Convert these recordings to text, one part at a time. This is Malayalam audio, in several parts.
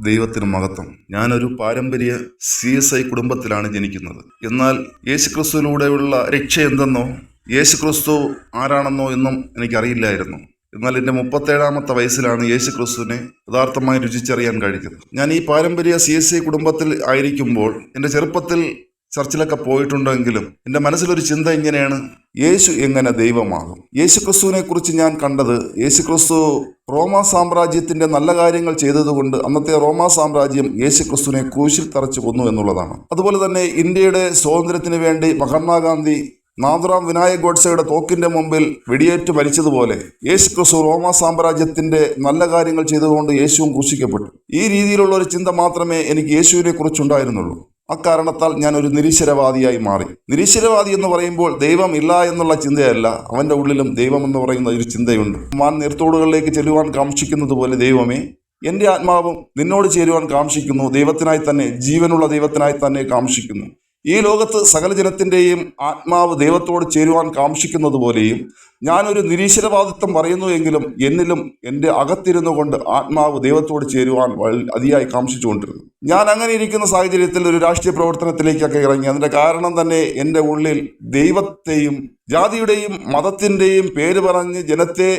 ദൈവത്തിന് മഹത്വം. ഞാനൊരു പാരമ്പര്യ സി എസ് ഐ കുടുംബത്തിലാണ് ജനിക്കുന്നത്. എന്നാൽ യേശുക്രിസ്തുവിലൂടെയുള്ള രക്ഷ എന്തെന്നോ യേശുക്രിസ്തു ആരാണെന്നോ എന്നും എനിക്കറിയില്ലായിരുന്നു. എന്നാൽ എന്റെ മുപ്പത്തേഴാമത്തെ വയസ്സിലാണ് യേശുക്രിസ്തുവിനെ യഥാർത്ഥമായി രുചിച്ചറിയാൻ കഴിഞ്ഞത്. ഞാൻ ഈ പാരമ്പര്യ സി എസ് ഐ കുടുംബത്തിൽ ആയിരിക്കുമ്പോൾ എന്റെ ചെറുപ്പത്തിൽ ചർച്ചിലൊക്കെ പോയിട്ടുണ്ടെങ്കിലും എന്റെ മനസ്സിലൊരു ചിന്ത ഇങ്ങനെയാണ്. യേശു എങ്ങനെ ദൈവമാകും? യേശു ക്രിസ്തുവിനെ കുറിച്ച് ഞാൻ കണ്ടത് യേശു ക്രിസ്തു റോമാ സാമ്രാജ്യത്തിന്റെ നല്ല കാര്യങ്ങൾ ചെയ്തതുകൊണ്ട് അന്നത്തെ റോമാ സാമ്രാജ്യം യേശു ക്രിസ്തുവിനെ ക്രൂശിൽ തറച്ചു കൊന്നു എന്നുള്ളതാണ്. അതുപോലെ തന്നെ ഇന്ത്യയുടെ സ്വാതന്ത്ര്യത്തിന് വേണ്ടി മഹാത്മാഗാന്ധി നാഥുറാം വിനായക് ഗോഡ്സയുടെ തോക്കിന്റെ മുമ്പിൽ വെടിയേറ്റ് മരിച്ചതുപോലെ യേശു ക്രിസ്തു റോമ സാമ്രാജ്യത്തിന്റെ നല്ല കാര്യങ്ങൾ ചെയ്തുകൊണ്ട് യേശുവും ക്രൂശിക്കപ്പെട്ടു. ഈ രീതിയിലുള്ള ഒരു ചിന്ത മാത്രമേ എനിക്ക് യേശുവിനെ കുറിച്ചുണ്ടായിരുന്നുള്ളൂ അക്കാരണത്താൽ ഞാൻ ഒരു നിരീശ്വരവാദിയായി മാറി. നിരീശ്വരവാദി എന്ന് പറയുമ്പോൾ ദൈവം ഇല്ല എന്നുള്ള ചിന്തയല്ല. അവന്റെ ഉള്ളിലും ദൈവം എന്ന് പറയുന്ന ഒരു ചിന്തയുണ്ട്. മാൻ നീർത്തോടുകളിലേക്ക് ചെല്ലുവാൻ കാക്ഷിക്കുന്നത് പോലെ ദൈവമേ എന്റെ ആത്മാവും നിന്നോട് ചേരുവാൻ കാക്ഷിക്കുന്നു. ദൈവത്തിനായി തന്നെ ജീവനുള്ള ദൈവത്തിനായി തന്നെ കാക്ഷിക്കുന്നു. ഈ ലോകത്ത് സകല ജനത്തിന്റെയും ആത്മാവ് ദൈവത്തോട് ചേരുവാൻ കാക്ഷിക്കുന്നത് പോലെയും ഞാനൊരു നിരീശ്വരവാദിത്വം പറയുന്നു എങ്കിലും എന്നിലും എന്റെ അകത്തിരുന്നു കൊണ്ട് ആത്മാവ് ദൈവത്തോട് ചേരുവാൻ അതിയായി കാംക്ഷിച്ചുകൊണ്ടിരുന്നു ഞാൻ അങ്ങനെ ഇരിക്കുന്ന സാഹചര്യത്തിൽ ഒരു രാഷ്ട്രീയ പ്രവർത്തനത്തിലേക്കൊക്കെ ഇറങ്ങി. അതിന്റെ കാരണം തന്നെ എന്റെ ഉള്ളിൽ ദൈവത്തെയും ജാതിയുടെയും മതത്തിന്റെയും പേര് പറഞ്ഞ് ജനത്തെ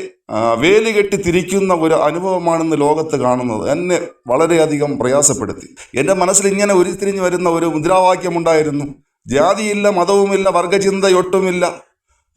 വേലി വേലികെട്ടി തിരിക്കുന്ന ഒരു അനുഭവമാണെന്ന് ലോകത്ത് കാണുന്നത് എന്നെ വളരെയധികം പ്രയാസപ്പെടുത്തി. എന്റെ മനസ്സിൽ ഇങ്ങനെ ഉരുത്തിരിഞ്ഞു വരുന്ന ഒരു മുദ്രാവാക്യം ഉണ്ടായിരുന്നു ജാതിയില്ല മതവുമില്ല വർഗചിന്തയൊട്ടുമില്ല.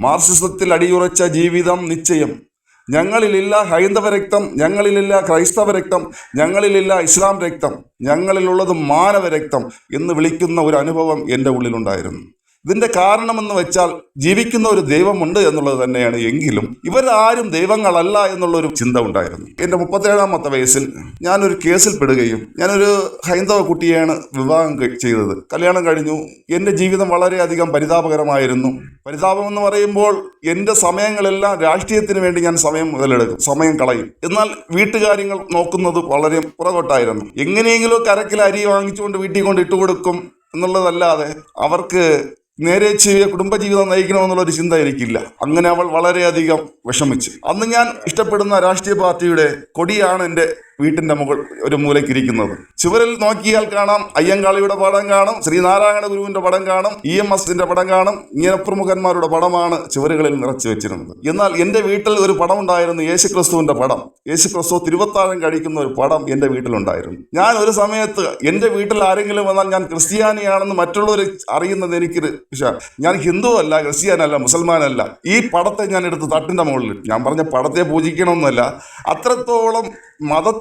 മാർസിസത്തിൽ അടിയുറച്ച ജീവിതം നിശ്ചയം. ഞങ്ങളിലില്ല ഹൈന്ദവ രക്തം ഞങ്ങളിലില്ല ക്രൈസ്തവ രക്തം ഞങ്ങളിലില്ല ഇസ്ലാം രക്തം ഞങ്ങളിലുള്ളത് മാനവ രക്തം എന്ന് വിളിക്കുന്ന ഒരു അനുഭവം എന്റെ ഉള്ളിലുണ്ടായിരുന്നു. ഇതിന്റെ കാരണമെന്ന് വെച്ചാൽ ജീവിക്കുന്ന ഒരു ദൈവമുണ്ട് എന്നുള്ളത് തന്നെയാണ് എങ്കിലും ഇവരാരും ദൈവങ്ങളല്ല എന്നുള്ള ഒരു ചിന്ത ഉണ്ടായിരുന്നു. എന്റെ മുപ്പത്തേഴാമത്തെ വയസ്സിൽ ഞാനൊരു കേസിൽ പെടുകയും ഞാനൊരു ഹൈന്ദവ കുട്ടിയെയാണ് വിവാഹം ചെയ്തത്. കല്യാണം കഴിഞ്ഞു. എന്റെ ജീവിതം വളരെയധികം പരിതാപകരമായിരുന്നു. പരിതാപം എന്ന് പറയുമ്പോൾ എന്റെ സമയങ്ങളെല്ലാം രാഷ്ട്രീയത്തിന് വേണ്ടി ഞാൻ സമയം മുതലെടുക്കും. സമയം കളയും. എന്നാൽ വീട്ടുകാര്യങ്ങൾ നോക്കുന്നത് വളരെ പുറകോട്ടായിരുന്നു. എങ്ങനെയെങ്കിലും കരക്കിൽ അരി വാങ്ങിച്ചുകൊണ്ട് വീട്ടിൽ കൊണ്ട് ഇട്ടുകൊടുക്കും എന്നുള്ളതല്ലാതെ അവർക്ക് നേരെ ചെറിയ കുടുംബജീവിതം നയിക്കണമെന്നുള്ള ഒരു ചിന്ത എനിക്കില്ല. അങ്ങനെ അവൾ വളരെയധികം വിഷമിച്ചു. അന്ന് ഞാൻ ഇഷ്ടപ്പെടുന്ന രാഷ്ട്രീയ പാർട്ടിയുടെ കൊടിയാണ് എന്റെ വീട്ടിന്റെ മുകൾ ഒരു മൂലയ്ക്ക് ഇരിക്കുന്നത്. ചുവരിൽ നോക്കിയാൽ കാണാം അയ്യങ്കാളിയുടെ പടം കാണും ശ്രീനാരായണ ഗുരുവിന്റെ പടം കാണും ഇ എം എസിന്റെ പടം കാണും ഇങ്ങനെ പ്രമുഖന്മാരുടെ പടമാണ് ചുവരുകളിൽ നിറച്ചു വെച്ചിരുന്നത്. എന്നാൽ എന്റെ വീട്ടിൽ ഒരു പടം ഉണ്ടായിരുന്നു യേശുക്രിസ്തുവിന്റെ പടം. യേശുക്രിസ്തു തിരുവത്താഴം കഴിക്കുന്ന ഒരു പടം എന്റെ വീട്ടിലുണ്ടായിരുന്നു. ഞാൻ ഒരു സമയത്ത് എന്റെ വീട്ടിൽ ആരെങ്കിലും വന്നാൽ ഞാൻ ക്രിസ്ത്യാനിയാണെന്ന് മറ്റുള്ളവർ അറിയുന്നത് എനിക്ക് ഞാൻ ഹിന്ദു അല്ല ക്രിസ്ത്യാനല്ല മുസൽമാനല്ല. ഈ പടത്തെ ഞാൻ എടുത്ത് തട്ടിന്റെ മുകളിൽ ഞാൻ പറഞ്ഞ പടത്തെ പൂജിക്കണമെന്നല്ല. അത്രത്തോളം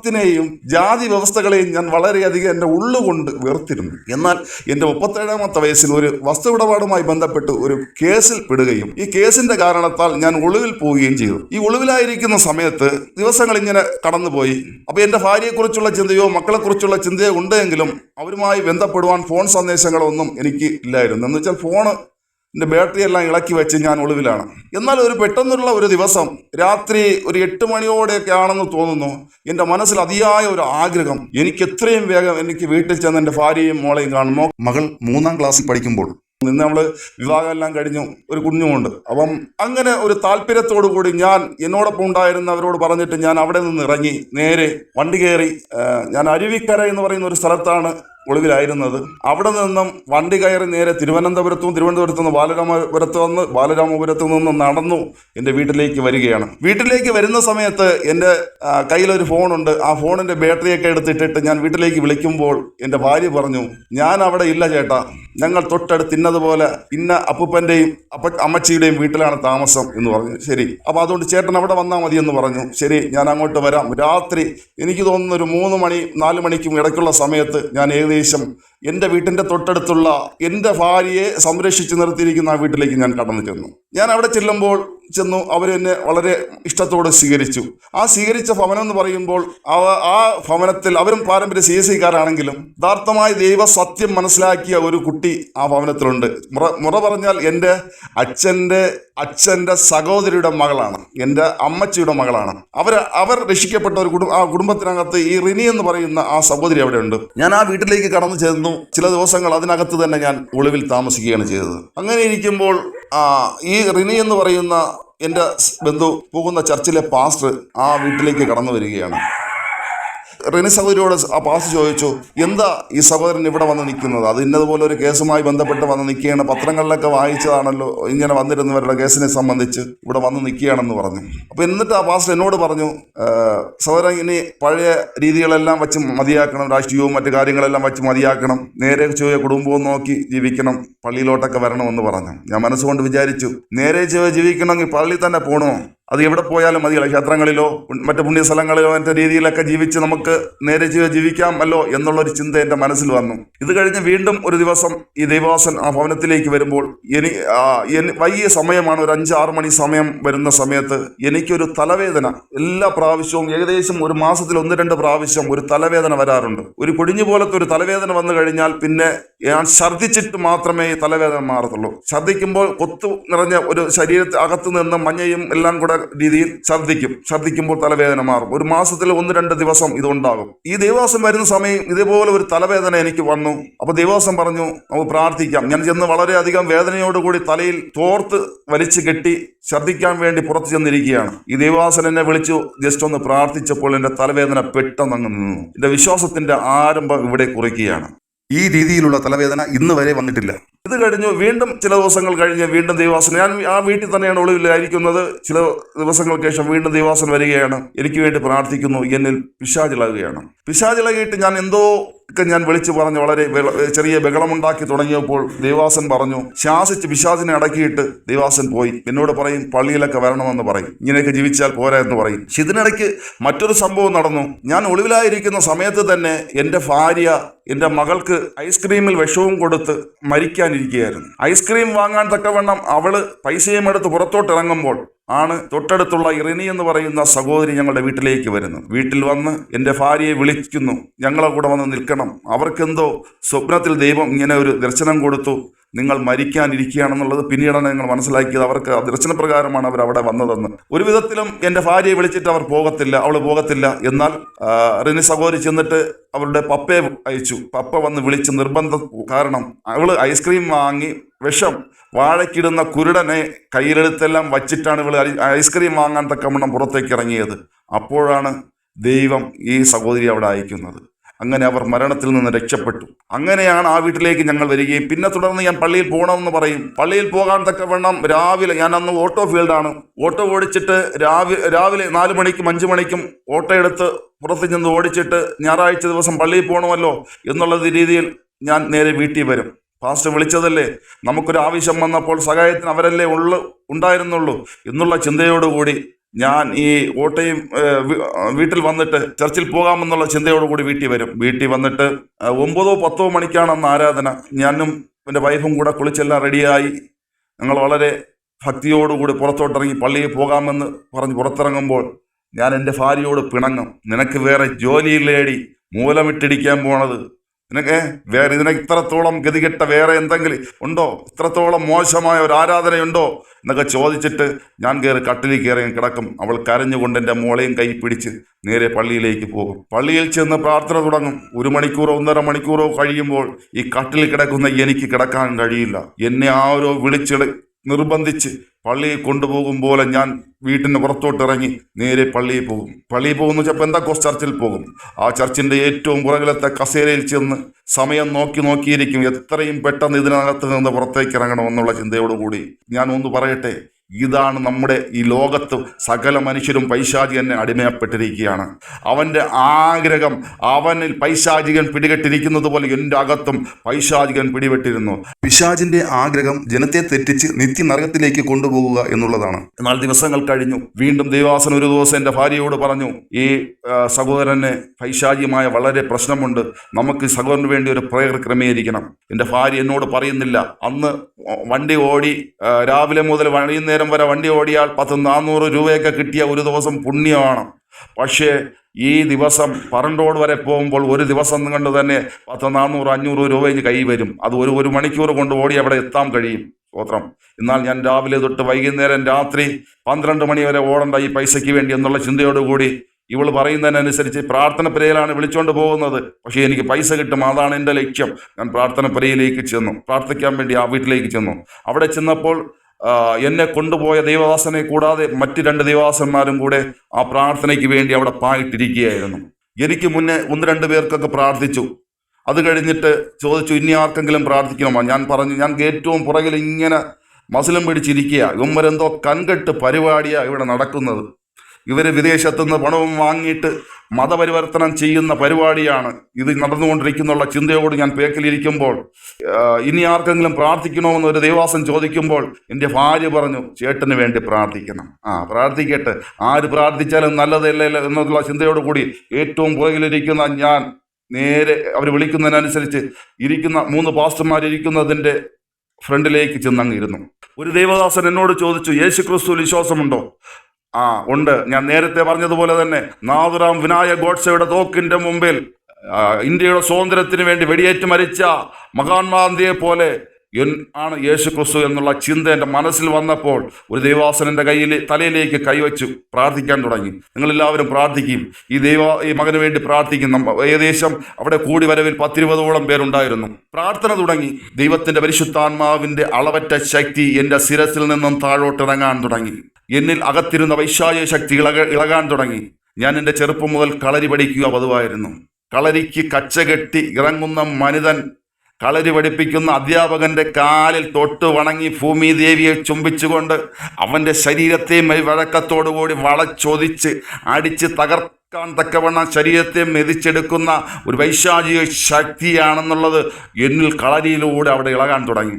മതത്തിനെയും ജാതി വ്യവസ്ഥകളെയും ഞാൻ വളരെയധികം എന്റെ ഉള്ളുകൊണ്ട് വെറുത്തിരുന്നു എന്നാൽ എന്റെ മുപ്പത്തേഴാമത്തെ വയസ്സിൽ ഒരു വസ്തു ഇടപാടുമായി ബന്ധപ്പെട്ട് ഒരു കേസിൽ പെടുകയും ഈ കേസിന്റെ കാരണത്താൽ ഞാൻ ഒളിവിൽ പോവുകയും ചെയ്തു. ഈ ഒളിവിലായിരിക്കുന്ന സമയത്ത് ദിവസങ്ങൾ ഇങ്ങനെ കടന്നുപോയി. അപ്പോൾ എന്റെ ഭാര്യയെക്കുറിച്ചുള്ള ചിന്തയോ മക്കളെക്കുറിച്ചുള്ള ചിന്തയോ ഉണ്ടെങ്കിലും അവരുമായി ബന്ധപ്പെടുവാൻ ഫോൺ സന്ദേശങ്ങളോ ഒന്നും എനിക്ക് ഇല്ലായിരുന്നു. എന്ന് വെച്ചാൽ ഫോണ് എന്റെ ബാറ്ററി എല്ലാം ഇളക്കി വെച്ച് ഞാൻ ഒളിവിലാണ്. എന്നാൽ ഒരു പെട്ടെന്നുള്ള ഒരു ദിവസം രാത്രി ഒരു എട്ട് മണിയോടെയൊക്കെ ആണെന്ന് തോന്നുന്നു. എന്റെ മനസ്സിൽ അതിയായ ഒരു ആഗ്രഹം. എനിക്ക് എത്രയും വേഗം എനിക്ക് വീട്ടിൽ ചെന്ന് എന്റെ ഭാര്യയും മോളെയും കാണുമോ മകൾ മൂന്നാം ക്ലാസ്സിൽ പഠിക്കുമ്പോൾ നിന്ന് നമ്മൾ വിവാഹം എല്ലാം കഴിഞ്ഞു. ഒരു കുഞ്ഞുമുണ്ട്. അപ്പം അങ്ങനെ ഒരു താല്പര്യത്തോടു കൂടി ഞാൻ എന്നോടൊപ്പം ഉണ്ടായിരുന്നവരോട് പറഞ്ഞിട്ട് ഞാൻ അവിടെ നിന്ന് ഇറങ്ങി നേരെ വണ്ടി കയറി ഞാൻ അരുവിക്കര എന്ന് പറയുന്ന ഒരു സ്ഥലത്താണ് ഒളിവിലായിരുന്നത്. അവിടെ നിന്നും വണ്ടി കയറി നേരെ തിരുവനന്തപുരത്തും തിരുവനന്തപുരത്തു നിന്ന് ബാലരാമപുരത്ത് വന്ന് ബാലരാമപുരത്ത് നിന്ന് നടന്നു എന്റെ വീട്ടിലേക്ക് വരികയാണ്. വീട്ടിലേക്ക് വരുന്ന സമയത്ത് എന്റെ കയ്യിലൊരു ഫോണുണ്ട്. ആ ഫോണിന്റെ ബാറ്ററിയൊക്കെ എടുത്തിട്ടിട്ട് ഞാൻ വീട്ടിലേക്ക് വിളിക്കുമ്പോൾ എന്റെ ഭാര്യ പറഞ്ഞു ഞാൻ അവിടെ ഇല്ല ചേട്ടാ. ഞങ്ങൾ തൊട്ടടുത്ത് ഇന്നതുപോലെ ഇന്ന അപ്പൂപ്പന്റെയും അപ്പ അമ്മച്ചിയുടെയും വീട്ടിലാണ് താമസം എന്ന് പറഞ്ഞു. ശരി. അപ്പോൾ അതുകൊണ്ട് ചേട്ടൻ അവിടെ വന്നാൽ മതി എന്ന് പറഞ്ഞു. ശരി ഞാൻ അങ്ങോട്ട് വരാം. രാത്രി എനിക്ക് തോന്നുന്നു ഒരു മൂന്ന് മണി നാല് മണിക്കും ഇടയ്ക്കുള്ള സമയത്ത് ഞാൻ ഏകദേശം എന്റെ വീട്ടിന്റെ തൊട്ടടുത്തുള്ള എന്റെ ഭാര്യയെ സംരക്ഷിച്ച് നിർത്തിയിരിക്കുന്ന ആ വീട്ടിലേക്ക് ഞാൻ കടന്നു ചെന്നു. ഞാൻ അവിടെ ചെല്ലുമ്പോൾ ചെന്നു അവരെന്നെ വളരെ ഇഷ്ടത്തോടെ സ്വീകരിച്ചു. ആ സ്വീകരിച്ച ഭവനം എന്ന് പറയുമ്പോൾ ആ ഭവനത്തിൽ അവരും പാരമ്പര്യ സി എസ് സിക്കാരാണെങ്കിലും യഥാർത്ഥമായ ദൈവ സത്യം മനസ്സിലാക്കിയ ഒരു കുട്ടി ആ ഭവനത്തിലുണ്ട്. മുറ മുറ പറഞ്ഞാൽ എന്റെ അച്ഛന്റെ അച്ഛന്റെ സഹോദരിയുടെ മകളാണ്. എന്റെ അമ്മച്ചിയുടെ മകളാണ്. അവർ അവർ രക്ഷിക്കപ്പെട്ട ഒരു കുടുംബ ആ കുടുംബത്തിനകത്ത് ഈ റിനി എന്ന് പറയുന്ന ആ സഹോദരി അവിടെ ഉണ്ട് ഞാൻ ആ വീട്ടിലേക്ക് കടന്നു ചെന്നു. ചില ദിവസങ്ങൾ അതിനകത്ത് തന്നെ ഞാൻ ഒളിവിൽ താമസിക്കുകയാണ് ചെയ്തത്. അങ്ങനെ ഇരിക്കുമ്പോൾ ഈ റിനി എന്ന് പറയുന്ന എന്റെ ബന്ധു പോകുന്ന ചർച്ചിലെ പാസ്റ്റർ ആ വീട്ടിലേക്ക് കടന്നു വരികയാണ്. റെനി സഹോദരിയോട് ആ പാസ് ചോദിച്ചു എന്താ ഈ സഹോദരൻ ഇവിടെ വന്ന് നിൽക്കുന്നത്? അത് ഇന്നതുപോലെ ഒരു കേസുമായി ബന്ധപ്പെട്ട് വന്ന് നിൽക്കുകയാണ്. പത്രങ്ങളിലൊക്കെ വായിച്ചതാണല്ലോ ഇങ്ങനെ വന്നിരുന്നവരുടെ കേസിനെ സംബന്ധിച്ച് ഇവിടെ വന്ന് നിൽക്കുകയാണെന്ന് പറഞ്ഞു. അപ്പോൾ എന്നിട്ട് ആ പാസ്റ്റർ എന്നോട് പറഞ്ഞു "ആ, സഹോദരൻ ഇനി പഴയ രീതികളെല്ലാം വെച്ച് മതിയാക്കണം. രാഷ്ട്രീയവും മറ്റു കാര്യങ്ങളെല്ലാം വെച്ച് മതിയാക്കണം. നേരെ ചൊവ്വ കുടുംബവും നോക്കി ജീവിക്കണം. പള്ളിയിലോട്ടൊക്കെ വരണമെന്ന് പറഞ്ഞു. ഞാൻ മനസ്സുകൊണ്ട് വിചാരിച്ചു നേരെ ചൊവ്വ ജീവിക്കണമെങ്കിൽ പള്ളി തന്നെ പോകണോ അത് എവിടെ പോയാലും മതിയല്ലോ ക്ഷേത്രങ്ങളിലോ മറ്റു പുണ്യ സ്ഥലങ്ങളിലോ മറ്റു രീതിയിലൊക്കെ ജീവിച്ച് നമുക്ക് നേരെ ചൊവ്വ ജീവിക്കാമല്ലോ എന്നുള്ളൊരു ചിന്ത എന്റെ മനസ്സിൽ വന്നു. ഇത് കഴിഞ്ഞ് വീണ്ടും ഒരു ദിവസം ഈ ദൈവവാസൻ ആ ഭവനത്തിലേക്ക് വരുമ്പോൾ എനി വൈകിയ സമയമാണ് ഒരു അഞ്ച് ആറ് മണി സമയം വരുന്ന സമയത്ത് എനിക്കൊരു തലവേദന. എല്ലാ പ്രാവശ്യവും ഏകദേശം ഒരു മാസത്തിൽ ഒന്ന് രണ്ട് പ്രാവശ്യം ഒരു തലവേദന വരാറുണ്ട്. ഒരു കുടിഞ്ഞു പോലത്തെ ഒരു തലവേദന വന്നു കഴിഞ്ഞാൽ പിന്നെ ഞാൻ ഛർദ്ദിച്ചിട്ട് മാത്രമേ ഈ തലവേദന മാറത്തുള്ളൂ. ഛർദ്ദിക്കുമ്പോൾ കൊത്തു നിറഞ്ഞ ഒരു ശരീരത്തിൽ അകത്തു നിന്ന് മഞ്ഞയും എല്ലാം കൂടെ രീതിയിൽ ഛർദ്ദിക്കും. ഛർദ്ദിക്കുമ്പോൾ തലവേദന മാറും. ഒരു മാസത്തിൽ ഒന്ന് രണ്ട് ദിവസം ഇതുണ്ടാകും. ഈ ദേവാസം വരുന്ന സമയം ഇതേപോലെ ഒരു തലവേദന എനിക്ക് വന്നു. അപ്പൊ ദേവാസം പറഞ്ഞു നമുക്ക് പ്രാർത്ഥിക്കാം. ഞാൻ ചെന്ന് വളരെയധികം വേദനയോടുകൂടി തലയിൽ തോർത്ത് വലിച്ചു കെട്ടി ഛർദ്ദിക്കാൻ വേണ്ടി പുറത്തു ചെന്നിരിക്കുകയാണ്. ഈ ദേവാസൻ എന്നെ വിളിച്ചു ജസ്റ്റ് ഒന്ന് പ്രാർത്ഥിച്ചപ്പോൾ എന്റെ തലവേദന പെട്ടെന്ന് അങ്ങ് നിന്നു. എന്റെ വിശ്വാസത്തിന്റെ ആരംഭം ഇവിടെ കുറിക്കുകയാണ്. ഈ രീതിയിലുള്ള തലവേദന ഇന്ന് വരെ വന്നിട്ടില്ല. ഇത് കഴിഞ്ഞു വീണ്ടും ചില ദിവസങ്ങൾ കഴിഞ്ഞ് വീണ്ടും ദേവാസനം. ഞാൻ ആ വീട്ടിൽ തന്നെയാണ് ഒളിവിലായിരിക്കുന്നത്. ചില ദിവസങ്ങൾക്ക് ശേഷം വീണ്ടും ദേവാസനം വരികയാണ്. എനിക്ക് വേണ്ടി പ്രാർത്ഥിക്കുന്നു. എന്നിൽ പിശാചിളകുകയാണ്. പിശാചിളകിയിട്ട് ഞാൻ എന്തോ ഒക്കെ ഞാൻ വിളിച്ചു പറഞ്ഞു വളരെ ചെറിയ ബഹളമുണ്ടാക്കി തുടങ്ങിയപ്പോൾ ദേവാസൻ പറഞ്ഞു ശാസിച്ച് പിശാചിനെ അടക്കിയിട്ട് ദേവാസൻ പോയി. എന്നോട് പറയും പള്ളിയിലൊക്കെ വരണമെന്ന് പറയും. ഇങ്ങനെയൊക്കെ ജീവിച്ചാൽ പോരാ എന്ന് പറയും. പക്ഷെ ഇതിനിടയ്ക്ക് മറ്റൊരു സംഭവം നടന്നു. ഞാൻ ഒളിവിലായിരിക്കുന്ന സമയത്ത് തന്നെ എന്റെ ഭാര്യ എന്റെ മകൾക്ക് ഐസ്ക്രീമിൽ വിഷവും കൊടുത്ത് മരിക്കാനിരിക്കുകയായിരുന്നു. ഐസ്ക്രീം വാങ്ങാൻ തക്കവണ്ണം അവൾ പൈസയും എടുത്ത് പുറത്തോട്ട് ഇറങ്ങുമ്പോൾ ആണ് തൊട്ടടുത്തുള്ള ഇറിനി എന്ന് പറയുന്ന സഹോദരി ഞങ്ങളുടെ വീട്ടിലേക്ക് വരുന്നു വീട്ടിൽ വന്ന് എന്റെ ഭാര്യയെ വിളിക്കുന്നു. ഞങ്ങളെ കൂടെ വന്ന് നിൽക്കണം. അവർക്കെന്തോ സ്വപ്നത്തിൽ ദൈവം ഇങ്ങനെ ഒരു ദർശനം കൊടുത്തു. നിങ്ങൾ മരിക്കാനിരിക്കുകയാണെന്നുള്ളത് പിന്നീടാണ് ഞങ്ങൾ മനസ്സിലാക്കിയത്. അവർക്ക് ദർശനപ്രകാരമാണ് അവർ അവിടെ വന്നതെന്ന്. ഒരു വിധത്തിലും എന്റെ ഭാര്യയെ വിളിച്ചിട്ട് അവർ പോകത്തില്ല അവൾ പോകത്തില്ല. എന്നാൽ റിനി സഹോദരി ചെന്നിട്ട് അവരുടെ പപ്പയെ അയച്ചു. പപ്പ വന്ന് വിളിച്ച് നിർബന്ധം കാരണം അവൾ ഐസ്ക്രീം വാങ്ങി വിഷം വാഴക്കിടുന്ന കുരുടനെ കയ്യിലെടുത്തെല്ലാം വച്ചിട്ടാണ് ഇവൾ ഐസ്ക്രീം വാങ്ങാൻ തക്കവണ്ണം പുറത്തേക്ക് ഇറങ്ങിയത്. അപ്പോഴാണ് ദൈവം ഈ സഹോദരി അവിടെ അയക്കുന്നത്. അങ്ങനെ അവർ മരണത്തിൽ നിന്ന് രക്ഷപ്പെട്ടു. അങ്ങനെയാണ് ആ വീട്ടിലേക്ക് ഞങ്ങൾ വരികയും പിന്നെ തുടർന്ന് ഞാൻ പള്ളിയിൽ പോകണമെന്ന് പറയും. പള്ളിയിൽ പോകാൻ തക്കവണ്ണം രാവിലെ ഞാൻ അന്ന് ഓട്ടോ ഫീൽഡാണ്. ഓട്ടോ ഓടിച്ചിട്ട് രാവിലെ രാവിലെ നാല് മണിക്കും അഞ്ച് മണിക്കും ഓട്ടോ എടുത്ത് പുറത്ത് ചെന്ന് ഓടിച്ചിട്ട് ഞായറാഴ്ച ദിവസം പള്ളിയിൽ പോകണമല്ലോ എന്നുള്ള രീതിയിൽ ഞാൻ നേരെ വീട്ടിൽ വരും. പാസ്റ്റർ വിളിച്ചതല്ലേ? നമുക്കൊരു ആവശ്യം വന്നപ്പോൾ സഹായത്തിന് അവരല്ലേ ഉള്ളു ഉണ്ടായിരുന്നുള്ളൂ എന്നുള്ള ചിന്തയോടുകൂടി ഞാൻ ഈ ഓട്ടയും വീട്ടിൽ വന്നിട്ട് ചർച്ചിൽ പോകാമെന്നുള്ള ചിന്തയോടുകൂടി വീട്ടിൽ വരും. വീട്ടിൽ വന്നിട്ട് ഒമ്പതോ പത്തോ മണിക്കാണ് അന്ന് ആരാധന. ഞാനും എന്റെ വൈഫും കൂടെ കുളിച്ചെല്ലാം റെഡിയായി. ഞങ്ങൾ വളരെ ഭക്തിയോടുകൂടി പുറത്തോട്ടിറങ്ങി പള്ളിയിൽ പോകാമെന്ന് പറഞ്ഞ് പുറത്തിറങ്ങുമ്പോൾ ഞാൻ എന്റെ ഭാര്യയോട് പിണങ്ങും. നിനക്ക് വേറെ ജോലിയില്ലേടി? മൂലമിട്ടിടിക്കാൻ പോണത്. നിനക്ക് വേറെ ഇതിനെ ഇത്രത്തോളം ഗതികെട്ട വേറെ എന്തെങ്കിലും ഉണ്ടോ? ഇത്രത്തോളം മോശമായ ഒരു ആരാധനയുണ്ടോ? എന്നൊക്കെ ചോദിച്ചിട്ട് ഞാൻ കയറി കട്ടിലിൽ കയറി കിടക്കും. അവൾ കരഞ്ഞുകൊണ്ട് എന്റെ മോളെയും കൈ പിടിച്ച് നേരെ പള്ളിയിലേക്ക് പോകും. പള്ളിയിൽ ചെന്ന് പ്രാർത്ഥന തുടങ്ങും. ഒരു മണിക്കൂറോ ഒന്നര മണിക്കൂറോ കഴിയുമ്പോൾ ഈ കട്ടിൽ കിടക്കുന്ന എനിക്ക് കിടക്കാൻ കഴിയില്ല. എന്നെ ആരോ വിളിച്ചിട നിർബന്ധിച്ച് പള്ളിയിൽ കൊണ്ടുപോകും പോലെ ഞാൻ വീട്ടിന് പുറത്തോട്ട് ഇറങ്ങി നേരെ പള്ളിയിൽ പോകും. പള്ളിയിൽ പോകുന്ന എന്താ പെന്തക്കോസ് ചർച്ചിൽ പോകും? ആ ചർച്ചിന്റെ ഏറ്റവും പുറകിലത്തെ കസേരയിൽ ചെന്ന് സമയം നോക്കി നോക്കിയിരിക്കും എത്രയും പെട്ടെന്ന് ഇതിനകത്ത് നിന്ന് പുറത്തേക്ക് ഇറങ്ങണമെന്നുള്ള ചിന്തയോടുകൂടി ഞാൻ ഒന്ന് പറയട്ടെ? ഇതാണ് നമ്മുടെ ഈ ലോകത്ത് സകല മനുഷ്യരും പൈശാചികൻ അടിമയപ്പെട്ടിരിക്കുകയാണ്. അവന്റെ ആഗ്രഹം അവനിൽ പൈശാചികൻ പിടികെട്ടിരിക്കുന്നത് പോലെ എന്റെ അകത്തും പൈശാചികൻ പിടിപെട്ടിരുന്നു. പിശാചിന്റെ ആഗ്രഹം ജനത്തെ തെറ്റിച്ച് നിത്യനരകത്തിലേക്ക് കൊണ്ടുപോകുക എന്നുള്ളതാണ്. എന്നാൽ ദിവസങ്ങൾ കഴിഞ്ഞു. വീണ്ടും ദേവാസൻ ഒരു ദിവസം എന്റെ ഭാര്യയോട് പറഞ്ഞു ഈ സഹോദരന് പൈശാചികമായ വളരെ പ്രശ്നമുണ്ട്. നമുക്ക് സഹോദരന് വേണ്ടി ഒരു പ്രയർ ക്രമീകരിക്കണം. എന്റെ ഭാര്യ എന്നോട് പറയുന്നില്ല. അന്ന് വണ്ടി ഓടി രാവിലെ മുതൽ വൈകുന്നേരം വരെ വണ്ടി ഓടിയാൽ പത്ത് നാനൂറ് രൂപയൊക്കെ കിട്ടിയ ഒരു ദിവസം പുണ്യമാണ്. പക്ഷേ ഈ ദിവസം പറണ്ടോട് വരെ പോകുമ്പോൾ ഒരു ദിവസം കണ്ട് തന്നെ പത്ത് നാനൂറ് അഞ്ഞൂറ് രൂപ ഇനി കൈ വരും. അത് ഒരു ഒരു മണിക്കൂർ കൊണ്ട് ഓടി അവിടെ എത്താൻ കഴിയും. സ്തോത്രം എന്നാൽ ഞാൻ രാവിലെ തൊട്ട് വൈകുന്നേരം രാത്രി പന്ത്രണ്ട് മണി വരെ ഓടണ്ട ഈ പൈസയ്ക്ക് വേണ്ടി എന്നുള്ള ചിന്തയോടുകൂടി ഇവൾ പറയുന്നതിനനുസരിച്ച് പ്രാർത്ഥന പുരയിലാണ് വിളിച്ചുകൊണ്ട് പോകുന്നത്. പക്ഷേ എനിക്ക് പൈസ കിട്ടും അതാണ് എന്റെ ലക്ഷ്യം. ഞാൻ പ്രാർത്ഥന പുരയിലേക്ക് ചെന്നു. പ്രാർത്ഥിക്കാൻ വേണ്ടി ആ വീട്ടിലേക്ക് ചെന്നു. അവിടെ ചെന്നപ്പോൾ എന്നെ കൊണ്ടുപോയ ദൈവദാസനെ കൂടാതെ മറ്റ് രണ്ട് ദൈവദാസന്മാരും കൂടെ ആ പ്രാർത്ഥനയ്ക്ക് വേണ്ടി അവിടെ പായിട്ടിരിക്കുകയായിരുന്നു. എനിക്ക് മുന്നേ ഒന്ന് രണ്ട് പേർക്കൊക്കെ പ്രാർത്ഥിച്ചു. അത് കഴിഞ്ഞിട്ട് ചോദിച്ചു ഇനി ആർക്കെങ്കിലും പ്രാർത്ഥിക്കണമോ? ഞാൻ പറഞ്ഞു ഞാൻ ഏറ്റവും പുറകിൽ ഇങ്ങനെ മസിലും പിടിച്ചിരിക്കുക ഇവന്മാരെന്തോ കൺകെട്ട് പരിപാടിയാണ് ഇവിടെ നടക്കുന്നത്. ഇവർ വിദേശത്തുനിന്ന് പണവും വാങ്ങിയിട്ട് മതപരിവർത്തനം ചെയ്യുന്ന പരിപാടിയാണ് ഇത് നടന്നുകൊണ്ടിരിക്കുന്നുള്ള ചിന്തയോട് ഞാൻ പേക്കിലിരിക്കുമ്പോൾ. ഇനി ആർക്കെങ്കിലും പ്രാർത്ഥിക്കണമെന്ന് ഒരു ദേവാസം ചോദിക്കുമ്പോൾ എന്റെ ഭാര്യ പറഞ്ഞു ചേട്ടന് വേണ്ടി പ്രാർത്ഥിക്കണം. ആ പ്രാർത്ഥിക്കട്ടെ. ആര് പ്രാർത്ഥിച്ചാലും നല്ലതല്ലേ എന്നുള്ള ചിന്തയോട് കൂടി ഏറ്റവും പുറകിലിരിക്കുന്ന ഞാൻ നേരെ അവർ വിളിക്കുന്നതിനനുസരിച്ച് ഇരിക്കുന്ന മൂന്ന് പാസ്റ്റർമാർ ഇരിക്കുന്നതിന്റെ ഫ്രണ്ടിലേക്ക് ചെന്നങ്ങിരുന്നു ഒരു ദേവദാസൻ എന്നോട് ചോദിച്ചു യേശു ക്രിസ്തു വിശ്വാസമുണ്ടോ? ആ ഉണ്ട്. ഞാൻ നേരത്തെ പറഞ്ഞതുപോലെ തന്നെ നാദുറാം വിനായക് ഗോഡ്സയുടെ തോക്കിന്റെ മുമ്പിൽ ഇന്ത്യയുടെ സ്വാതന്ത്ര്യത്തിന് വേണ്ടി വെടിയേറ്റ് മരിച്ച മഹാത്മാഗാന്ധിയെ പോലെ ആണ് യേശു ക്രിസ്തു എന്നുള്ള ചിന്ത എന്റെ മനസ്സിൽ വന്നപ്പോൾ ഒരു ദൈവാസനന്റെ കയ്യിൽ തലയിലേക്ക് കൈവച്ചു പ്രാർത്ഥിക്കാൻ തുടങ്ങി. നിങ്ങളെല്ലാവരും പ്രാർത്ഥിക്കും. ഈ ദൈവ ഈ മകന് വേണ്ടി പ്രാർത്ഥിക്കും. ഏകദേശം അവിടെ കൂടി വരവിൽ പത്തിരുപതോളം പേരുണ്ടായിരുന്നു. പ്രാർത്ഥന തുടങ്ങി. ദൈവത്തിന്റെ പരിശുദ്ധാത്മാവിന്റെ അളവറ്റ ശക്തി എന്റെ ശിരസിൽ നിന്നും താഴോട്ടിറങ്ങാൻ തുടങ്ങി. എന്നിൽ അകത്തിരുന്ന വൈശാചിക ശക്തി ഇളക ഇളകാൻ തുടങ്ങി. ഞാൻ എന്റെ ചെറുപ്പം മുതൽ കളരി പഠിക്കുക പതിവായിരുന്നു. കളരിക്ക് കച്ചകെട്ടി ഇറങ്ങുന്ന മനിതൻ കളരി പഠിപ്പിക്കുന്ന അധ്യാപകന്റെ കാലിൽ തൊട്ട് വണങ്ങി ഭൂമി ദേവിയെ ചുംബിച്ചുകൊണ്ട് അവന്റെ ശരീരത്തെ വഴക്കത്തോടുകൂടി വളച്ചൊതിച്ച് അടിച്ച് തകർക്കാൻ തക്കവണ്ണം ശരീരത്തെ മെതിച്ചെടുക്കുന്ന ഒരു വൈശാചിക ശക്തിയാണെന്നുള്ളത് എന്നിൽ കളരിയിലൂടെ അവിടെ ഇളകാൻ തുടങ്ങി.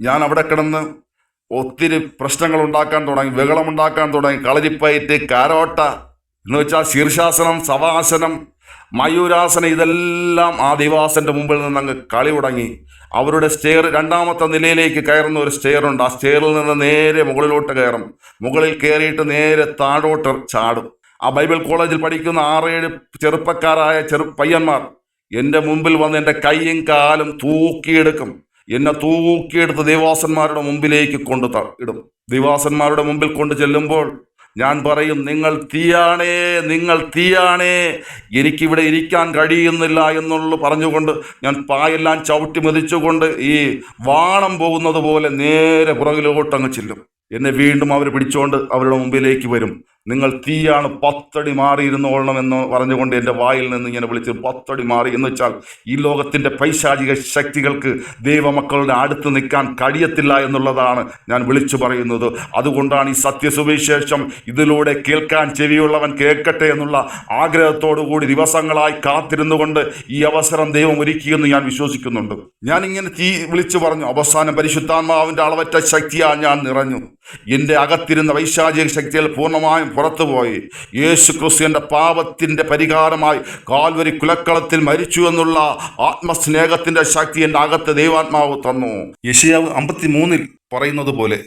ഞാൻ അവിടെ കിടന്ന് ഒത്തിരി പ്രശ്നങ്ങൾ ഉണ്ടാക്കാൻ തുടങ്ങി ബഹളമുണ്ടാക്കാൻ തുടങ്ങി. കളരിപ്പയറ്റ് കാരോട്ട എന്ന് വെച്ചാൽ ശീർഷാസനം സവാസനം മയൂരാസനം ഇതെല്ലാം ആദിവാസന്റെ മുമ്പിൽ നിന്ന് അങ്ങ് കളി തുടങ്ങി. അവരുടെ സ്റ്റെയർ രണ്ടാമത്തെ നിലയിലേക്ക് കയറുന്ന ഒരു സ്റ്റെയറുണ്ട് ആ സ്റ്റെയറിൽ നിന്ന് നേരെ മുകളിലോട്ട് കയറും. മുകളിൽ കയറിയിട്ട് നേരെ താഴോട്ട് ചാടും. ആ ബൈബിൾ കോളേജിൽ പഠിക്കുന്ന ആറേഴ് ചെറുപ്പക്കാരായ ചെറു പയ്യന്മാർ എന്റെ മുമ്പിൽ വന്ന് എന്റെ കൈയും കാലും തൂക്കിയെടുക്കും. എന്നെ തൂക്കിയെടുത്ത് ദേവാസന്മാരുടെ മുമ്പിലേക്ക് കൊണ്ട് ഇടും. ദേവാസന്മാരുടെ മുമ്പിൽ കൊണ്ട് ചെല്ലുമ്പോൾ ഞാൻ പറയും നിങ്ങൾ തീയാണേ നിങ്ങൾ തീയാണേ എനിക്കിവിടെ ഇരിക്കാൻ കഴിയുന്നില്ല എന്നുള്ള പറഞ്ഞുകൊണ്ട് ഞാൻ പായെല്ലാം ചവിട്ടി മെതിച്ചുകൊണ്ട് ഈ വാണം പോകുന്നത് പോലെ നേരെ പുറകിലോട്ട് അങ്ങ് ചെല്ലും. എന്നെ വീണ്ടും അവർ പിടിച്ചുകൊണ്ട് അവരുടെ മുമ്പിലേക്ക് വരും. നിങ്ങൾ തീയാണ് പത്തടി മാറിയിരുന്നോളണം എന്ന് പറഞ്ഞുകൊണ്ട് എന്റെ വായിൽ നിന്ന് ഇങ്ങനെ വിളിച്ച് പത്തടി മാറി. എന്ന് വെച്ചാൽ ഈ ലോകത്തിന്റെ പൈശാചിക ശക്തികൾക്ക് ദൈവമക്കളുടെ അടുത്ത് നിൽക്കാൻ കഴിയത്തില്ല എന്നുള്ളതാണ് ഞാൻ വിളിച്ചു പറയുന്നത്. അതുകൊണ്ടാണ് ഈ സത്യസുവിശേഷം ഇതിലൂടെ കേൾക്കാൻ ചെവിയുള്ളവൻ കേൾക്കട്ടെ എന്നുള്ള ആഗ്രഹത്തോടു കൂടി ദിവസങ്ങളായി കാത്തിരുന്നു കൊണ്ട് ഈ അവസരം ദൈവം ഒരുക്കിയെന്ന് ഞാൻ വിശ്വസിക്കുന്നുണ്ട്. ഞാൻ ഇങ്ങനെ തീ വിളിച്ചു പറഞ്ഞു. അവസാനം പരിശുദ്ധാത്മാവിന്റെ അളവറ്റ ശക്തിയാണ് ഞാൻ നിറഞ്ഞു. എന്റെ അകത്തിരുന്ന വൈശാചിക ശക്തികൾ പൂർണമായും പുറത്തുപോയി. യേശു ക്രിസ്തുവിന്റെ പാപത്തിന്റെ പരിഹാരമായി കാൽവരി കുലക്കളത്തിൽ മരിച്ചു എന്നുള്ള ആത്മസ്നേഹത്തിന്റെ ശക്തി എന്റെ അകത്ത് ദൈവാത്മാവ് തന്നു. യശയാവ് അമ്പത്തി മൂന്നിൽ പറയുന്നത് പോലെ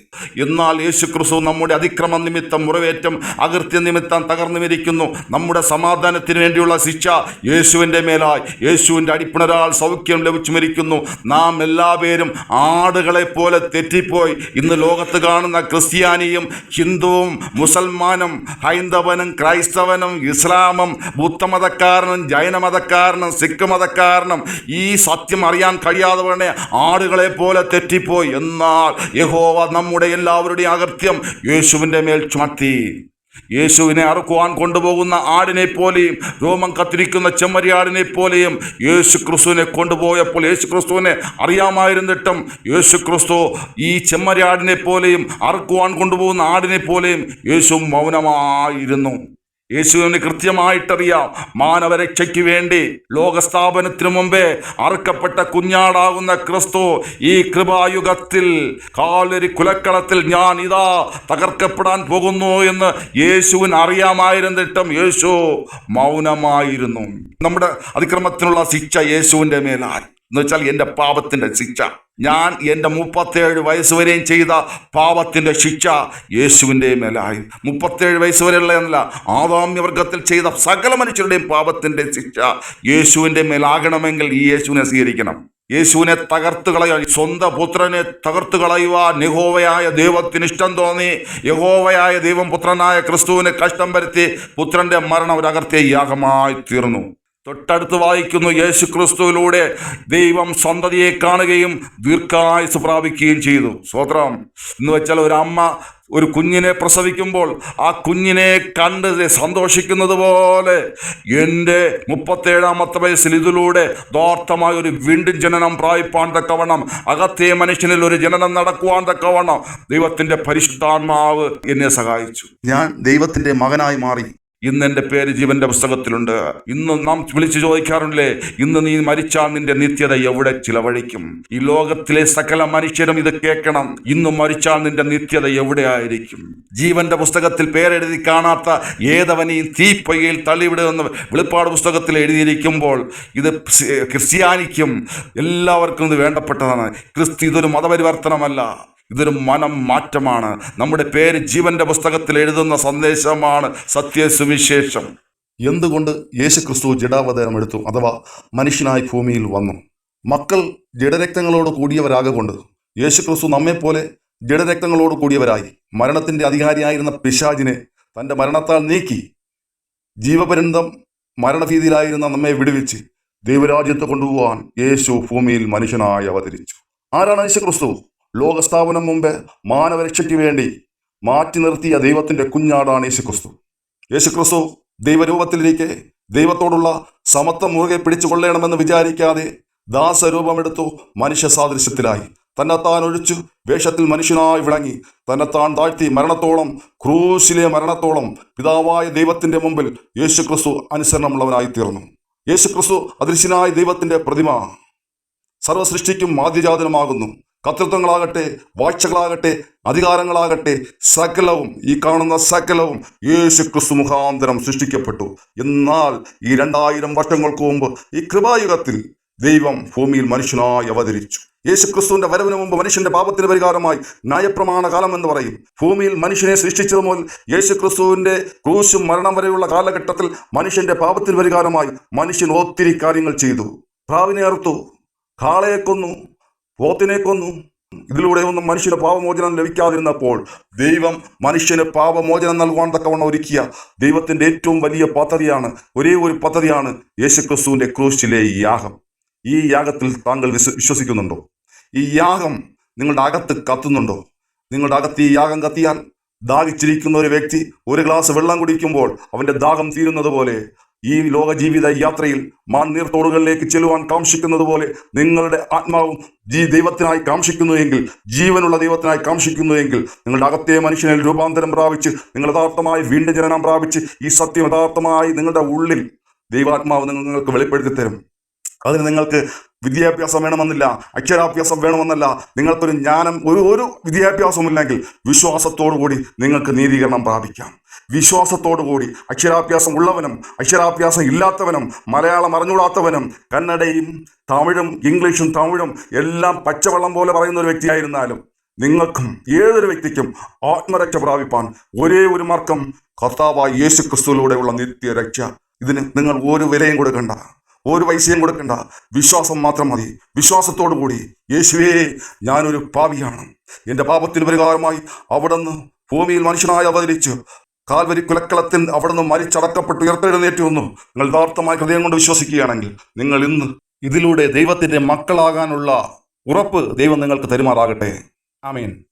എന്നാൽ യേശുക്രിസ്തു നമ്മുടെ അതിക്രമ നിമിത്തം മുറവേറ്റം അകൃത്യ നിമിത്തം തകർന്നു വിരിക്കുന്നു നമ്മുടെ സമാധാനത്തിന് വേണ്ടിയുള്ള ശിക്ഷ യേശുവിന്റെ മേലായി. യേശുവിന്റെ അടിപ്പിണരാൾ സൗഖ്യം ലഭിച്ചു മരിക്കുന്നു നാം എല്ലാവരും ആടുകളെ പോലെ തെറ്റിപ്പോയി. ഇന്ന് ലോകത്ത് കാണുന്ന ക്രിസ്ത്യാനിയും ഹിന്ദുവും മുസൽമാനും ഹൈന്ദവനും ക്രൈസ്തവനും ഇസ്ലാമും ബുദ്ധമതക്കാരനും ജൈനമതക്കാരനും സിഖ് മതക്കാരനും ഈ സത്യം അറിയാൻ കഴിയാതെ വേണേ ആടുകളെ പോലെ തെറ്റിപ്പോയി. എന്നാൽ യഹോവ നമ്മുടെ എല്ലാവരുടെയും അകൃത്യം യേശുവിന്റെ മേൽ ചുമത്തി. യേശുവിനെ അറുക്കുവാൻ കൊണ്ടുപോകുന്ന ആടിനെ പോലെയും രോമം കത്തിരിക്കുന്ന ചെമ്മരിയാടിനെ പോലെയും യേശു ക്രിസ്തുവിനെ കൊണ്ടുപോയപ്പോൾ യേശു ക്രിസ്തുവിനെ അറിയാമായിരുന്നിട്ടും യേശു ക്രിസ്തു ഈ ചെമ്മരിയാടിനെ പോലെയും അറുക്കുവാൻ കൊണ്ടുപോകുന്ന ആടിനെ പോലെയും യേശു മൗനമായിരുന്നു. യേശുവിന് കൃത്യമായിട്ടറിയാം മാനവരക്ഷയ്ക്ക് വേണ്ടി ലോകസ്ഥാപനത്തിനു മുമ്പേ അറുക്കപ്പെട്ട കുഞ്ഞാടാകുന്ന ക്രിസ്തു ഈ കൃപായുഗത്തിൽ കാലൊരു കുലക്കളത്തിൽ ഞാൻ ഇതാ തകർക്കപ്പെടാൻ പോകുന്നു എന്ന് യേശുവിന് അറിയാമായിരുന്നിട്ടും യേശു മൗനമായിരുന്നു. നമ്മുടെ അതിക്രമത്തിനുള്ള ശിക്ഷ യേശുവിന്റെ മേലായി. എന്ന് വെച്ചാൽ എന്റെ പാപത്തിന്റെ ശിക്ഷ. ഞാൻ എന്റെ മുപ്പത്തേഴ് വയസ്സ് വരെയും ചെയ്ത പാപത്തിന്റെ ശിക്ഷ യേശുവിന്റെ മേലായി. മുപ്പത്തേഴ് വയസ്സ് വരെയുള്ള എന്നല്ല ആദാമ്യവർഗത്തിൽ ചെയ്ത സകല മനുഷ്യരുടെയും പാപത്തിന്റെ ശിക്ഷ യേശുവിന്റെ മേലാകണമെങ്കിൽ ഈ യേശുവിനെ സ്വീകരിക്കണം. യേശുവിനെ തകർത്ത് കളയാൻ സ്വന്തം പുത്രനെ തകർത്ത് കളയുവാൻ യഹോവയായ ദൈവത്തിന് ഇഷ്ടം തോന്നി. യഹോവയായ ദൈവം പുത്രനായ ക്രിസ്തുവിനെ കഷ്ടം വരുത്തി പുത്രന്റെ മരണം ഒരു അകർത്തിയ യാഗമായി തീർന്നു. തൊട്ടടുത്ത് വായിക്കുന്നു യേശു ക്രിസ്തുവിലൂടെ ദൈവം സ്വന്തതയെ കാണുകയും ദീർഘായുസ് പ്രാപിക്കുകയും ചെയ്തു. സ്വത്രം എന്ന് വെച്ചാൽ ഒരു അമ്മ ഒരു കുഞ്ഞിനെ പ്രസവിക്കുമ്പോൾ ആ കുഞ്ഞിനെ കണ്ട് സന്തോഷിക്കുന്നത് പോലെ എന്റെ മുപ്പത്തേഴാമത്തെ വയസ്സിൽ ഇതിലൂടെ ദോർത്ഥമായ ഒരു വീണ്ടും ജനനം പ്രായപ്പാൻ തക്കവണ്ണം അകത്തെ മനുഷ്യനിൽ ഒരു ജനനം നടക്കുവാൻ തക്കവണ്ണം ദൈവത്തിന്റെ പരിശുദ്ധാത്മാവ് എന്നെ സഹായിച്ചു. ഞാൻ ദൈവത്തിന്റെ മകനായി മാറി. ഇന്ന് എന്റെ പേര് ജീവന്റെ പുസ്തകത്തിലുണ്ട്. ഇന്ന് നാം വിളിച്ചു ചോദിക്കാറുണ്ടല്ലേ ഇന്ന് നീ മരിച്ചാൽ നിന്റെ നിത്യത എവിടെ ചിലവഴിക്കും? ഈ ലോകത്തിലെ സകല മനുഷ്യരും ഇത് കേൾക്കണം. ഇന്ന് മരിച്ചാൽ നിന്റെ നിത്യത എവിടെ ആയിരിക്കും? ജീവന്റെ പുസ്തകത്തിൽ പേരെഴുതി കാണാത്ത ഏതവനെയും തീപ്പൊയ്യയിൽ തള്ളിവിടുമെന്ന് വെളിപ്പാട് പുസ്തകത്തിൽ എഴുതിയിരിക്കുമ്പോൾ ഇത് ക്രിസ്ത്യാനിക്കും എല്ലാവർക്കും ഇത് വേണ്ടപ്പെട്ടതാണ്. ക്രിസ്തു ഇതൊരു മതപരിവർത്തനമല്ല. ഇതൊരു മനം മാറ്റമാണ്. നമ്മുടെ പേര് ജീവന്റെ പുസ്തകത്തിൽ എഴുതുന്ന സന്ദേശമാണ് സത്യസുവിശേഷം. എന്തുകൊണ്ട് യേശു ക്രിസ്തു ജഡാവതാരം എടുത്തു അഥവാ മനുഷ്യനായി ഭൂമിയിൽ വന്നു? മക്കൾ ജഡരക്തങ്ങളോട് കൂടിയവരാകൊണ്ട് യേശു ക്രിസ്തു നമ്മെപ്പോലെ ജഡരക്തങ്ങളോട് കൂടിയവരായി. മരണത്തിന്റെ അധികാരിയായിരുന്ന പിശാജിനെ തന്റെ മരണത്താൽ നീക്കി. ജീവപര്യന്തം മരണഭീതിയിലായിരുന്ന നമ്മെ വിടുവിച്ച് ദൈവരാജ്യത്ത് കൊണ്ടുപോകാൻ യേശു ഭൂമിയിൽ മനുഷ്യനായി അവതരിച്ചു. ആരാണ് യേശു ക്രിസ്തു ലോകസ്ഥാപനം മുമ്പ് മാനവരക്ഷയ്ക്ക് വേണ്ടി മാറ്റി നിർത്തിയ ദൈവത്തിന്റെ കുഞ്ഞാടാണ് യേശുക്രിസ്തു. യേശുക്രിസ്തു ദൈവരൂപത്തിലേക്ക് ദൈവത്തോടുള്ള സമത്വം മുറുകെ പിടിച്ചുകൊള്ളണമെന്ന് വിചാരിക്കാതെ ദാസരൂപമെടുത്തു മനുഷ്യ സാദൃശ്യത്തിലായി. തന്നെത്താൻ ഒഴിച്ചു വേഷത്തിൽ മനുഷ്യനായി വിളങ്ങി. തന്നെത്താൻ താഴ്ത്തി മരണത്തോളം ക്രൂശിലെ മരണത്തോളം പിതാവായ ദൈവത്തിന്റെ മുമ്പിൽ യേശുക്രിസ്തു അനുസരണമുള്ളവനായി തീർന്നു. യേശുക്രിസ്തു അദൃശ്യനായ ദൈവത്തിന്റെ പ്രതിമ സർവസൃഷ്ടിക്കും ആദ്യജാതനമാകുന്നു. കർത്തൃത്വങ്ങളാകട്ടെ വാഴ്ചകളാകട്ടെ അധികാരങ്ങളാകട്ടെ സകലവും ഈ കാണുന്ന സകലവും യേശു ക്രിസ്തു മുഖാന്തരം സൃഷ്ടിക്കപ്പെട്ടു. എന്നാൽ ഈ രണ്ടായിരം വർഷങ്ങൾക്ക് മുമ്പ് ഈ കൃപായുഗത്തിൽ ദൈവം ഭൂമിയിൽ മനുഷ്യനായി അവതരിച്ചു. യേശു ക്രിസ്തുവിന്റെ വരവിന് മുമ്പ് മനുഷ്യന്റെ പാപത്തിന് പരിഹാരമായി ന്യായപ്രമാണ കാലം എന്ന് പറയും. ഭൂമിയിൽ മനുഷ്യനെ സൃഷ്ടിച്ചത് മുതൽ യേശു ക്രിസ്തുവിന്റെ ക്രൂശും മരണം വരെയുള്ള കാലഘട്ടത്തിൽ മനുഷ്യന്റെ പാപത്തിന് പരിഹാരമായി മനുഷ്യൻ ഒത്തിരി കാര്യങ്ങൾ ചെയ്തു. പ്രാവിനെ അറുത്തു കാളയെ കൊന്നു പോത്തിനെ കൊന്നു ഇതിലൂടെ ഒന്നും മനുഷ്യന് പാപമോചനം ലഭിക്കാതിരുന്നപ്പോൾ ദൈവം മനുഷ്യന് പാപമോചനം നൽകുവാൻ തക്കവണ്ണം ഒരുക്കിയ ദൈവത്തിന്റെ ഏറ്റവും വലിയ പദ്ധതിയാണ് ഒരേ ഒരു പദ്ധതിയാണ് യേശുക്രിസ്തുവിന്റെ ക്രൂശിലെ യാഗം. ഈ യാഗത്തിൽ താങ്കൾ വിശ്വ വിശ്വസിക്കുന്നുണ്ടോ? ഈ യാഗം നിങ്ങളുടെ അകത്ത് കത്തുന്നുണ്ടോ? നിങ്ങളുടെ അകത്ത് ഈ യാഗം കത്തിയാൽ ദാഹിച്ചിരിക്കുന്ന ഒരു വ്യക്തി ഒരു ഗ്ലാസ് വെള്ളം കുടിക്കുമ്പോൾ അവന്റെ ദാഹം തീരുന്നത് പോലെ ഈ ലോക ജീവിത യാത്രയിൽ മാൻനീർത്തോടുകളിലേക്ക് ചെല്ലുവാൻ കാംക്ഷിക്കുന്നത് പോലെ നിങ്ങളുടെ ആത്മാവും ജീ ദൈവത്തിനായി കാംക്ഷിക്കുന്നുവെങ്കിൽ ജീവനുള്ള ദൈവത്തിനായി കാംക്ഷിക്കുന്നുവെങ്കിൽ നിങ്ങളുടെ അകത്തെ മനുഷ്യനിൽ രൂപാന്തരം പ്രാപിച്ച് നിങ്ങൾ യഥാർത്ഥമായി വീണ്ടും ജനനം പ്രാപിച്ച് ഈ സത്യം യഥാർത്ഥമായി നിങ്ങളുടെ ഉള്ളിൽ ദൈവാത്മാവ് നിങ്ങൾക്ക് വെളിപ്പെടുത്തി തരും. അതിന് നിങ്ങൾക്ക് വിദ്യാഭ്യാസം വേണമെന്നില്ല അക്ഷരാഭ്യാസം വേണമെന്നല്ല നിങ്ങൾക്കൊരു ജ്ഞാനം ഒരു ഒരു വിദ്യാഭ്യാസമില്ലെങ്കിൽ വിശ്വാസത്തോടു കൂടി നിങ്ങൾക്ക് നീതീകരണം പ്രാപിക്കാം. വിശ്വാസത്തോടു കൂടി അക്ഷരാഭ്യാസം ഉള്ളവനും അക്ഷരാഭ്യാസം ഇല്ലാത്തവനും മലയാളം അറിഞ്ഞുകൂടാത്തവനും കന്നഡയും തമിഴും ഇംഗ്ലീഷും തമിഴും എല്ലാം പച്ചവെള്ളം പോലെ പറയുന്ന ഒരു വ്യക്തിയായിരുന്നാലും നിങ്ങൾക്കും ഏതൊരു വ്യക്തിക്കും ആത്മരക്ഷ പ്രാപിപ്പാൻ ഒരേ ഒരു മാർഗം കർത്താവായ യേശു ക്രിസ്തുവിലൂടെയുള്ള നിത്യരക്ഷ. ഇതിന് നിങ്ങൾ ഒരു വിലയും കൊടുക്കണ്ട ഒരു പൈസയും കൊടുക്കണ്ട. വിശ്വാസം മാത്രം മതി. വിശ്വാസത്തോടു കൂടി യേശുവേ ഞാനൊരു പാപിയാണ്. എന്റെ പാപത്തിന് പരിഹാരമായി അവിടുന്ന് ഭൂമിയിൽ മനുഷ്യനായി അവതരിച്ചു. കാൽവരി കുലക്കളത്തിൽ അവിടുന്ന് മരിച്ചടക്കപ്പെട്ട് ഉയർത്തെഴുന്നേറ്റ് വന്നു. നിങ്ങൾ യഥാർത്ഥമായി ഹൃദയം കൊണ്ട് വിശ്വസിക്കുകയാണെങ്കിൽ നിങ്ങൾ ഇന്ന് ഇതിലൂടെ ദൈവത്തിന്റെ മക്കളാകാനുള്ള ഉറപ്പ് ദൈവം നിങ്ങൾക്ക് തരുമാറാകട്ടെ. ആമീൻ.